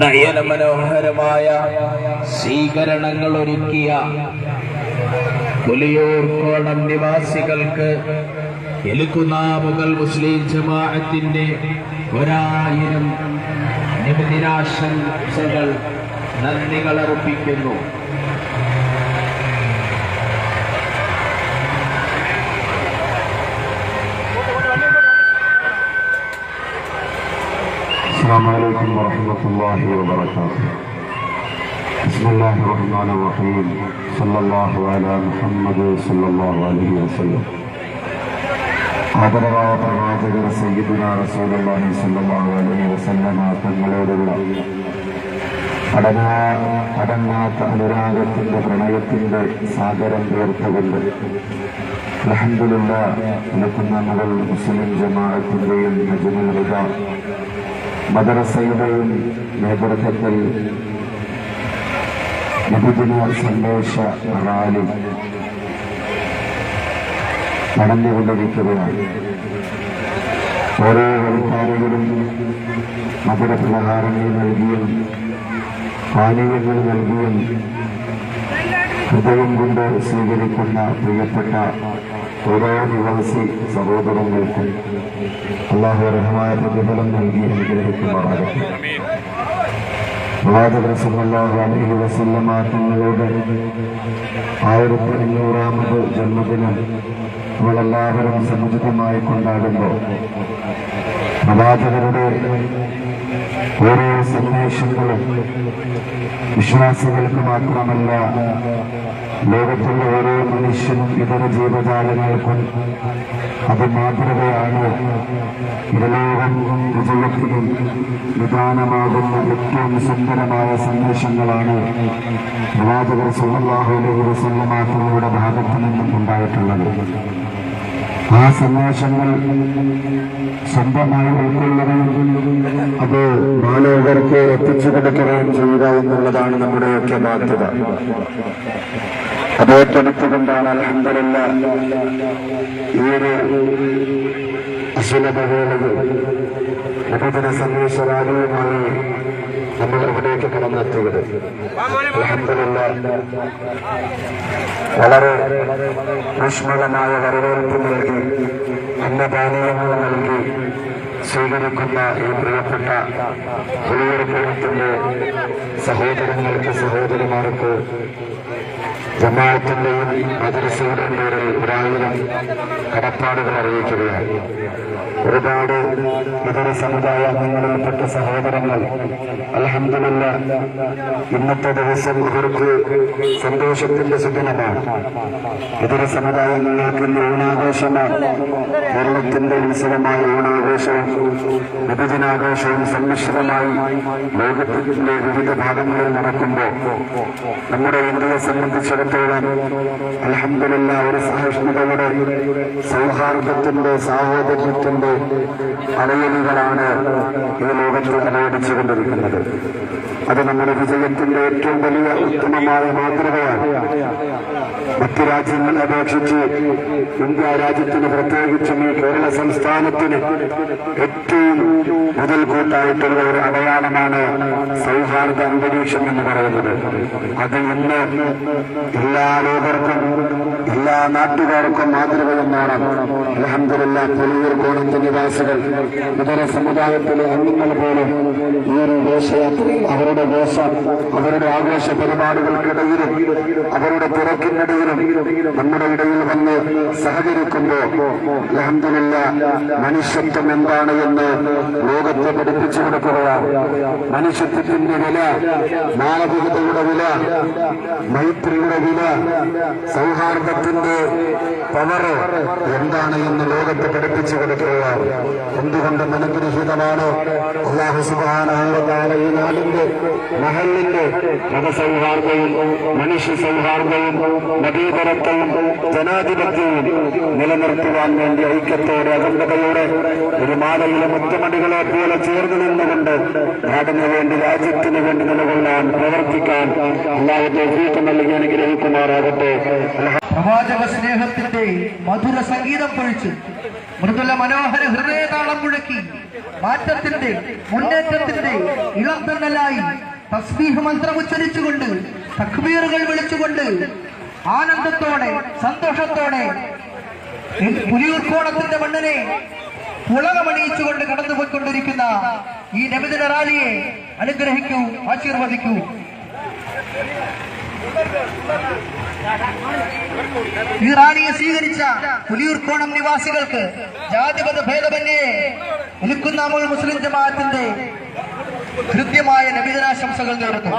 നയന മനോഹരമായ സ്വീകരണങ്ങൾ ഒരുക്കിയ പുലിയൂർ കോണം നിവാസികൾക്ക് എലുക്കുനാമുകൾ മുസ്ലിം ജമാഅത്തിന്റെ ഒരായിരം നിബിദിനാശംസകൾ നന്ദികൾ അർപ്പിക്കുന്നു السلام عليكم ورحمة الله وبركاته بسم الله الرحمن الرحيم صلى الله على محمد صلى الله عليه وسلم ആദരവായ പ്രവാചകർ സയ്യിദുന റസൂലുള്ളാഹി സ്വല്ലല്ലാഹു അലൈഹി വസല്ലമ തങ്ങളോടുള്ള അടങ്ങാ അടങ്ങാത്ത അനുരാഗത്തിന്റെ പ്രണയത്തിന്റെ സാഗരം തീർത്തുകൊണ്ട് അലഹമുല്ല നിൽക്കുന്ന മുതൽ മുസ്ലിം ജമാഅത്തിന്റെയും നജുമുൽ ഹുദ മദ്രസയുടെയും നേതൃത്വത്തിൽ വിഭജന സന്ദേശ റാലി നടന്നുകൊണ്ടിരിക്കുകയാണ്. ഓരോ വഴിപ്പാടുകളും മധുര പ്രഹാരങ്ങൾ നൽകിയും പാനീയങ്ങൾ നൽകിയും ഹൃദയം കൊണ്ട് സ്വീകരിക്കുന്ന പ്രിയപ്പെട്ട ഓരോ നിവാസി സഹോദരങ്ങൾക്കും അള്ളാഹു അർഹമായ പ്രതിഫലം നൽകി അനുഗ്രഹിക്കുമാറാകട്ടെ. തങ്ങളുടെ ആയിരത്തി അഞ്ഞൂറാമത് ജന്മദിനം നമ്മളെല്ലാവരും സമുചിതമായി കൊണ്ടാടുമ്പോൾ പ്രവാചകരുടെ ഓരോ സന്ദേശങ്ങളും വിശ്വാസികൾക്ക് മാത്രമല്ല ലോകത്തിലെ ഓരോ മനുഷ്യനും ഇതര ജീവജാലങ്ങൾക്കും അത് മാതൃകയാണ്. ഇരലോകം വിജയത്തിനും നിദാനമാകുന്ന ഏറ്റവും സുന്ദരമായ സന്ദേശങ്ങളാണ് പ്രവാചകർ സുല്ലാഹു അലൈഹി സ്വന്തമാക്കുന്നവരുടെ ഭാഗത്തു നിന്നും ഉണ്ടായിട്ടുള്ളത്. ആ സന്ദേശങ്ങൾ സ്വന്തമായി ഉൾക്കൊള്ളുകയും അത് ബാലകർക്ക് എത്തിച്ചു കൊടുക്കുകയും ചെയ്യുക എന്നുള്ളതാണ് നമ്മുടെയൊക്കെ ബാധ്യത. അത് ഏറ്റെടുത്തുകൊണ്ടാണ് അലഹന്തരല്ല ഈ ഒരു അസുലഭവേളകൾ ഉപജന സന്ദേശ റാലിയുമായി നമ്മൾ ഇവിടേക്ക് കടന്നെത്തിയത് വളരെ ഊഷ്മളമായ വരവേൽപ്പ് നൽകി അന്നപാനീയങ്ങൾ നൽകി സ്വീകരിക്കുന്ന ഈ പ്രിയപ്പെട്ട പുലിയൂർപ്പുറത്തിന്റെ സഹോദരങ്ങൾക്ക് സഹോദരിമാർക്ക് ജമാഅത്തിന്റെയും മദ്രസയുടെയും പേരിൽ ഒരായിരം കടപ്പാടുകൾ അറിയിക്കുകയാണ്. ഒരുപാട് ഇതര സമുദായ അംഗങ്ങളിൽപ്പെട്ട സഹോദരങ്ങൾ അലഹമില്ല ഇന്നത്തെ ദിവസം ഇവർക്ക് സന്തോഷത്തിന്റെ സുദിനമാണ്. ഇതര സമുദായങ്ങൾക്ക് ഇന്ന് ഓണാഘോഷമാണ്. കേരളത്തിന്റെ ഉത്സവമായ ഓണാഘോഷവും വിഭജനാഘോഷവും സമ്മിശ്രമായി ലോകത്തിന്റെ വിവിധ ഭാഗങ്ങളിൽ നടക്കുമ്പോൾ നമ്മുടെ ഇന്ത്യയെ സംബന്ധിച്ചിടത്തോളം അലഹമില്ല ഒരു സഹിഷ്ണുതയുടെ സൗഹാർദ്ദത്തിന്റെ സാഹോദര്യത്തിന്റെ അലയലുകളാണ് ഈ ലോകത്തിൽ അലയടിച്ചുകൊണ്ടിരിക്കുന്നത് അത് നമ്മുടെ വിജയത്തിന്റെ ഏറ്റവും വലിയ ഉത്തമമായ മാതൃകയാണ്. മറ്റു രാജ്യങ്ങളെ അപേക്ഷിച്ച് ഇന്ത്യ രാജ്യത്തിന് പ്രത്യേകിച്ചും ഈ കേരള സംസ്ഥാനത്തിന് ഏറ്റവും മുതൽക്കൂട്ടായിട്ടുള്ള ഒരു അടയാളമാണ് സൗഹാർദ്ദ അന്തരീക്ഷം എന്ന് പറയുന്നത്. അത് ഇന്ന് എല്ലാ ലോകർക്കും എല്ലാ നാട്ടുകാർക്കും മാതൃകയെന്നാണ് അലഹമില്ല പുലിയൂർ കോണത്തെ നിവാസികൾ ഇതര സമുദായത്തിലെ അംഗങ്ങൾ പോലും ഈ ഒരു ഘോഷയാത്രയിൽ അവരുടെ ഘോഷ അവരുടെ ആഘോഷ പരിപാടികൾക്കിടയിലും അവരുടെ തിരക്കിനിടയിലും നമ്മുടെ ഇടയിൽ വന്ന് സഹകരിക്കുമ്പോ അലഹമില്ല മനുഷ്യത്വം എന്താണ് എന്ന് ലോകത്തെ പഠിപ്പിച്ചു കൊടുക്കുകയാണ്. മനുഷ്യത്വത്തിന്റെ വില മാനവികതയുടെ വില മൈത്രിയുടെ വില സൗഹാർദ്ദത്തിന്റെ പവർ എന്താണ് എന്ന് ലോകത്തെ പഠിപ്പിച്ചു കൊടുക്കുക. എന്തുകൊണ്ട് അനുഗ്രഹീതമാണ് സുബാന ഈ നാടിന്റെ മഹലിന്റെ മതസൗഹാർദ്ദവും മനുഷ്യ സൗഹാർദ്ദവും മതീതരത്വവും ജനാധിപത്യവും നിലനിർത്തുവാൻ വേണ്ടി ഐക്യത്തോടെ അഖണ്ഡതയോടെ ഒരു മാതയിലെ നാളെയിലെ മുത്തുമണികളെ പോലെ ചേർന്ന് നിന്നുകൊണ്ട് നാടിന് വേണ്ടി രാജ്യത്തിന് വേണ്ടി നിലകൊള്ളാൻ പ്രവർത്തിക്കാൻ അല്ലാതെ തൗഫീഖ് നൽകി അനുഗ്രഹിക്കുമാറാകട്ടെ. പ്രവാചക സ്നേഹത്തിന്റെ മധുര സംഗീതം പൊഴിച്ച് മൃദുല മനോഹര ഹൃദയതാളം മുഴക്കി മാറ്റത്തിന്റെ മുന്നേറ്റത്തിന്റെ ഇളം തന്നലായി തസ്ബീഹ് മന്ത്രം ഉച്ചരിച്ചുകൊണ്ട് തക്ബീറുകൾ വിളിച്ചുകൊണ്ട് ആനന്ദത്തോടെ സന്തോഷത്തോടെ പുലിയൂർക്കോണത്തിന്റെ മണ്ണിനെ പുളകമണിയിച്ചുകൊണ്ട് കടന്നുപോയിക്കൊണ്ടിരിക്കുന്ന ഈ നബിദിന റാലിയെ അനുഗ്രഹിക്കൂ ആശീർവദിക്കൂ. ഈ റാലിയെ സ്വീകരിച്ച പുലിയൂർക്കോണം നിവാസികൾക്ക് ജാതിപത ഭേദമന്യേ നിൽക്കുന്ന മുസ്ലിം ജമാഅത്തിന്റെ കൃത്യമായ നബിതനാശംസകൾ നേരുന്നു.